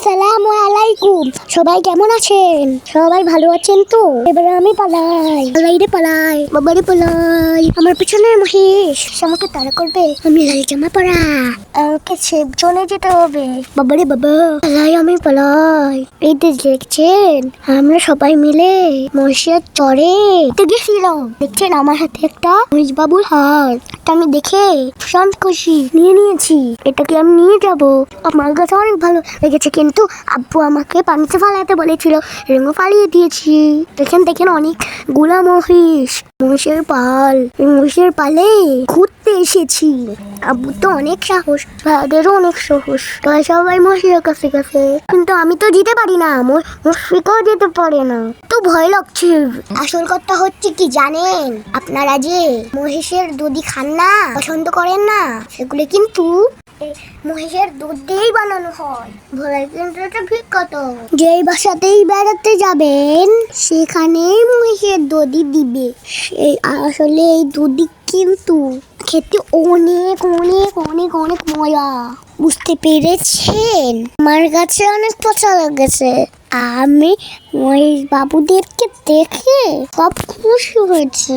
السلام عليكم. আলাইকুম। সবাই কেমন আছেন? সবাই ভালো আছেন তো? এবারে আমি পালাই। পালাই রে পালাই। বাবারে পালাই। আমার পিছনে মহিষ সে আমাকে তাড়া করবে। আমি লাল জামা পরা। আমাকে সেব জনে যেতে হবে। বাবারে বাবা। পালাই আমি, পালাই। এই যে দেখছেন, আমরা সবাই মিলে মহিষের তো গেছিলাম। দেখছেন, আমার হাতে একটা মহিষ বাবুর হার। এটা আমি দেখে ভীষণ খুশি। নিয়ে নিয়েছি। এটাকে আমি নিয়ে যাব। আমার কাছে অনেক ভালো লেগেছে, কিন্তু আব্বু আমাকে পানিতে ফালাতে বলেছিল রেঙ্গো ফালিয়ে দিয়েছি। দেখেন দেখেন অনেকগুলা মহিষ, মহিষের পাল, মহিষের পালে ঘুরতে এসেছি। আব্বু তো অনেক সাহস, ভাইদেরও অনেক সাহস। তাই সবাই মহিষের কাছে কাছে কিন্তু আমি তো যেতে পারি না মুশফিকও যেতে পারে না। তো ভয় লাগছে। আসল কথা হচ্ছে কি জানেন? আপনারা যে মহিষের দুধই খান না, পছন্দ করেন না, সেগুলো কিন্তু মহিষের দুধ দিয়েই বানানো হয়। ভোলাই কিন্তু এটা ঠিক কত? যেই বাসাতেই বেড়াতে যাবেন, সেখানেই মহিষের দধি দিবে। সেই আসলে এই দুধই কিন্তু খেতে অনেক অনেক অনেক অনেক মজা। বুঝতে পেরেছেন? আমার কাছে অনেক পচা লেগেছে। আমি মহেশ বাবুদেরকে দেখে সব খুশি হয়েছে।